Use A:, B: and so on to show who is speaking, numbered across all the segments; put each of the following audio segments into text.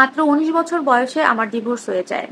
A: মাত্র উনিশ বছর বয়সে আমার ডিভোর্স হয়ে যায়।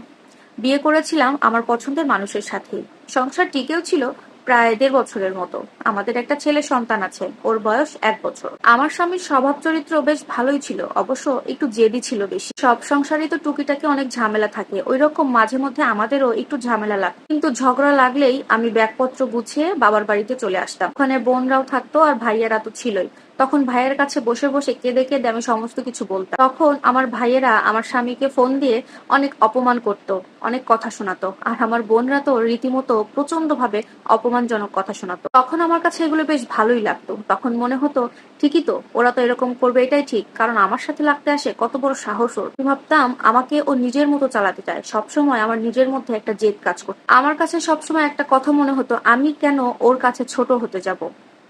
A: বিয়ে করেছিলাম আমার পছন্দের মানুষের সাথে। সংসার টিকেও ছিল প্রায় দেড় বছরের মতো। আমাদের একটা ছেলে সন্তান আছে, ওর বয়স এক বছর। আমার স্বামীর স্বভাব চরিত্র বেশ ভালোই ছিল, অবশ্য একটু জেদি ছিল বেশি। সব সংসারে তো টুকিটাকে অনেক ঝামেলা থাকে ওই রকম মাঝে মধ্যে আমাদেরও একটু ঝামেলা লাগে কিন্তু ঝগড়া লাগলেই আমি ব্যাগপত্র গুছিয়ে বাবার বাড়িতে চলে আসতাম। ওখানে বোনরাও থাকতো আর ভাইয়েরা তো ছিলই। তখন ভাইয়ের কাছে বসে বসে কেঁদে কেঁদে আমি সমস্ত কিছু বলতাম। তখন আমার ভাইয়েরা আমার স্বামীকে ফোন দিয়ে অনেক অপমান করত, অনেক কথা শোনাতো। আর আমার বোনরা তো রীতিমতো প্রচণ্ড ভাবে অপমানজনক কথা শোনাতো। তখন আমার কাছে এগুলো বেশ ভালোই লাগতো। তখন মনে হতো, ঠিকই তো, ওরা তো এরকম করবে, এটাই ঠিক। কারণ আমার সাথে লাগতে আসে কত বড় সাহস ওর। ভাবতাম, আমাকে ও নিজের মতো চালাতে চায়। সবসময় আমার নিজের মধ্যে একটা জেদ কাজ করতো। আমার কাছে সবসময় একটা কথা মনে হতো, আমি কেন ওর কাছে ছোট হতে যাব?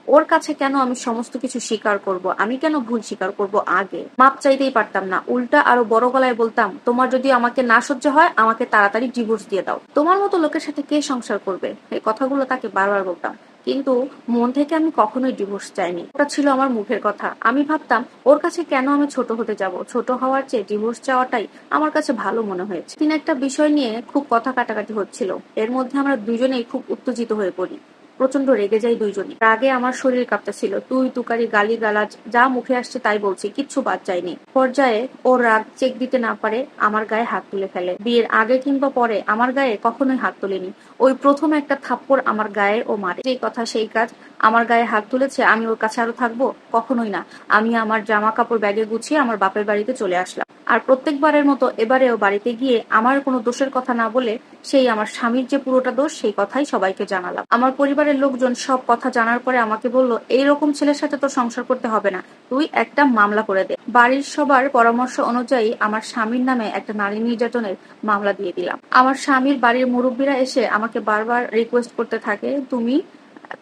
A: ওর কাছে কেন আমি সমস্ত কিছু স্বীকার করব? আমি কেন ভুল স্বীকার করব আগে? মাপ চাইতেই পারতাম না। উল্টা আরও বড় গলায় বলতাম, তোমার যদি আমাকে না সহ্য হয়, আমাকে তাড়াতাড়ি ডিভোর্স দিয়ে দাও। তোমার মতো লোকের সাথে কে সংসার করবে? এই কথাগুলো তাকে বারবার বলতাম। কিন্তু মন থেকে আমি কখনোই ডিভোর্স চাইনি। ওটা ছিল আমার মুখের কথা। আমি ভাবতাম, ওর কাছে কেন আমি ছোট হতে যাব? ছোট হওয়ার চেয়ে ডিভোর্স চাওয়াটাই আমার কাছে ভালো মনে হয়েছে। তিনি একটা বিষয় নিয়ে খুব কথা কাটাকাটি হচ্ছিল। এর মধ্যে আমরা দুজনেই খুব উত্তেজিত হয়ে পড়ি। প্রচণ্ড রেগে যাই দুইজনই। রাগে আমার শরীর কাঁপতেছিল তুই, তুকারি গালি গালাজ যা মুখে আসছে তাই বলছি, কিচ্ছু বাদ যায়নি। পর্যায়ে ও রাগ চেক দিতে না পারে আমার গায়ে হাত তুলে ফেলে। বিয়ের আগে কিংবা পরে আমার গায়ে কখনোই হাত তুলেনি। ওই প্রথম একটা থাপ্পড় আমার গায়ে ও মারে। যেই কথা সেই কাজ আমার গায়ে হাত তুলেছে, আমি ওর কাছে আরও থাকব? কখনোই না। আমি আমার জামা কাপড় ব্যাগে গুছিয়ে আমার বাপের বাড়িতে চলে আসলাম। আর প্রত্যেকবারের মতো এবারেও বাড়িতে গিয়ে আমার কোনো দোষের কথা না বলে সেই আমার স্বামীর যে পুরোটা দোষ, সেই কথাই সবাইকে জানালাম। আমার পরিবারের লোকজন সব কথা জানার পরে আমাকে বলল, এইরকম ছেলের সাথে তো সংসার করতে হবে না। তুই একটা মামলা করে দে। বাড়ির সবার পরামর্শ অনুযায়ী আমার স্বামীর নামে একটা নারী নির্যাতনের মামলা দিয়ে দিলাম। আমার স্বামীর বাড়ির মুরব্বীরা এসে আমাকে বারবার রিকোয়েস্ট করতে থাকে, তুমি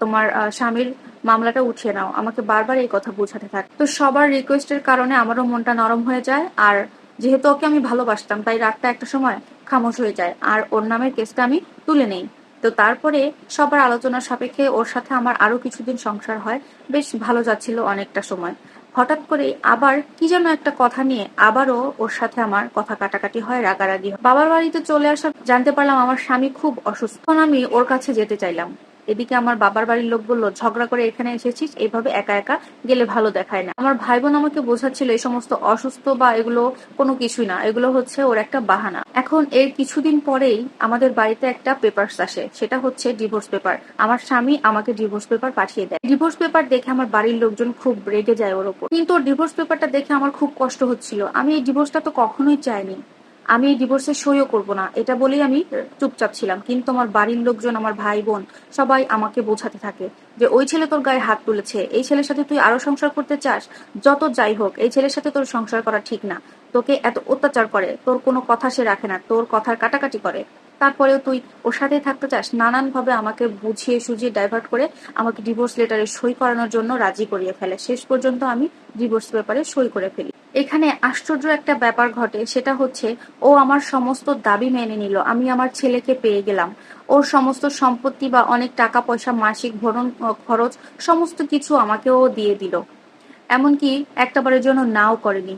A: তোমার স্বামীর মামলাটা উঠিয়ে নাও, আমাকে বারবার এই কথা বোঝাতে থাকে। তো সবার রিকোয়েস্টের কারণে আমারও মনটা নরম হয়ে যায়, আর যেহেতু ওকে আমি ভালোবাসতাম, তাই রাগটা একটা সময় খামোশ হয়ে যায়, আর ওর নামের কেসটা আমি তুলে নেই। তো তারপরে সবার আলোচনার সাপেক্ষে ওর সাথে আমার আরও কিছুদিন সংসার হয়, বেশ ভালো যাচ্ছিল অনেকটা সময়। হঠাৎ করে আবার কি যেন একটা কথা নিয়ে আবারও ওর সাথে আমার কথা কাটাকাটি হয়, রাগারাগি হয়। বাবার বাড়িতে চলে আসার, জানতে পারলাম আমার স্বামী খুব অসুস্থ। আমি ওর কাছে যেতে চাইলাম। এদিকে আমার বাবার বাড়ির লোক বলল, ঝগড়া করে এখানে এসেছিস এইভাবে একা একা গেলে ভালো দেখায় না। আমার ভাই বোন আমাকে বোঝাচ্ছিল, এই সমস্ত অসুস্থ বা এগুলো কোনো কিছুই না, এগুলো হচ্ছে ওর একটা বাহানা। এখন এর কিছুদিন পরেই আমাদের বাড়িতে একটা পেপারস আসে, সেটা হচ্ছে ডিভোর্স পেপার আমার স্বামী আমাকে ডিভোর্স পেপার পাঠিয়ে দেয়। ডিভোর্স পেপার দেখে আমার বাড়ির লোকজন খুব রেগে যায় ওর ওপর। কিন্তু ওর ডিভোর্স পেপারটা দেখে আমার খুব কষ্ট হচ্ছিল। আমি এই ডিভোর্সটা তো কখনোই চাইনি। আমি এই ডিভোর্সে সইও করব না। এটা বলেই আমি চুপচাপ ছিলাম। কিন্তু আমার বাড়ির লোকজন, আমার ভাই বোন সবাই আমাকে বোঝাতে থাকে যে ওই ছেলে তোর গায়ে হাত তুলেছে। এই ছেলের সাথে তুই আরও সংসার করতে চাস? যত যাই হোক, এই ছেলের সাথে তোর সংসার করা ঠিক না। তোকে এত অত্যাচার করে, তোর কোনো কথা সে রাখে না, তোর কথার কাটাকাটি করে। তারপরেও তুই ওর সাথে থাকতে চাস? নানান ভাবে আমাকে বুঝিয়ে সুঝিয়ে ডাইভার্ট করে আমাকে ডিভোর্স লেটারে সই করানোর জন্য রাজি করিয়ে ফেলে। শেষ পর্যন্ত আমি ডিভোর্স পেপারে সই করে ফেলি। এখানে আশ্চর্য একটা ব্যাপার ঘটে, সেটা হচ্ছে, ও আমার সমস্ত দাবি মেনে নিল, আমি আমার ছেলেকে পেয়ে গেলাম। ওর সমস্ত সম্পত্তি বা অনেক টাকা পয়সা, মাসিক ভরণ খরচ, সমস্ত কিছু আমাকে ও দিয়ে দিল। এমনকি একটাবারের জন্য নাও করেনি।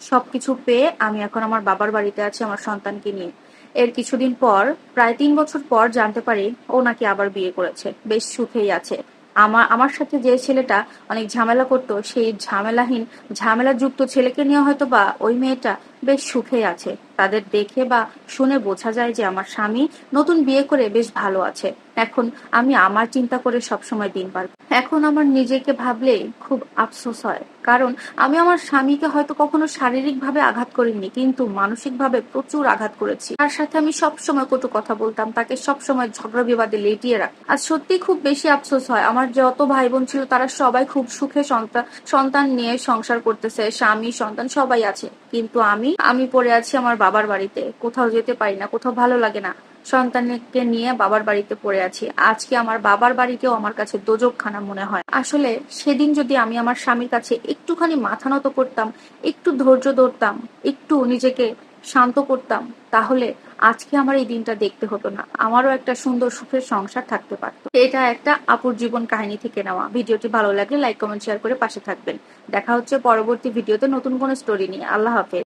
A: সবকিছু পেয়ে আমি এখন আমার বাবার বাড়িতে আছি, আমার সন্তানকে নিয়ে। এর কিছুদিন পর, প্রায় তিন বছর পর জানতে পারি, ও নাকি আবার বিয়ে করেছে, বেশ সুখেই আছে। আমার আমার সাথে যে ছেলেটা অনেক ঝামেলা করতো, সেই ঝামেলাহীন ঝামেলা যুক্ত ছেলেকে নিয়ে হয়তো বা ওই মেয়েটা বেশ সুখে আছে। তাদের দেখে বা শুনে বোঝা যায় যে আমার স্বামী নতুন বিয়ে করে বেশ ভালো আছে। এখন আমি আমার চিন্তা করে সবসময় দিন পার এখন আমার নিজেকে ভাবলে খুব আফসোস হয়। কারণ আমি আমার স্বামীকে হয়তো কখনো শারীরিক ভাবে আঘাত করিনি, কিন্তু মানসিক ভাবে প্রচুর আঘাত করেছি। তার সাথে আমি সবসময় কটু কথা বলতাম, তাকে সবসময় ঝগড়া বিবাদে লেটিয়ে রাখ আর সত্যি খুব বেশি আফসোস হয়। আমার যত ভাই বোন ছিল, তারা সবাই খুব সুখে সন্তান সন্তান নিয়ে সংসার করতেছে, স্বামী, সন্তান সবাই আছে। কিন্তু আমি আমি পড়ে আছি আমার বাবার বাড়িতে। কোথাও যেতে পারি না, কোথাও ভালো লাগে না। সন্তানকে নিয়ে বাবার বাড়িতে পড়ে আছি। আজকে আমার বাবার বাড়িতেও আমার কাছে দোজক খানা মনে হয়। আসলে সেদিন যদি আমি আমার স্বামীর কাছে একটুখানি মাথা নত করতাম, একটু ধৈর্য ধরতাম, একটু নিজেকে শান্ত করতাম, তাহলে আজকে আমার এই দিনটা দেখতে হতো না। আমারও একটা সুন্দর সুখের সংসার থাকতে পারতো। এটা একটা আপুর জীবন কাহিনী থেকে নেওয়া। ভিডিওটি ভালো লাগলে লাইক, কমেন্ট শেয়ার করে পাশে থাকবেন। দেখা হচ্ছে পরবর্তী ভিডিওতে নতুন কোনো স্টোরি নিয়ে। আল্লাহ হাফেজ।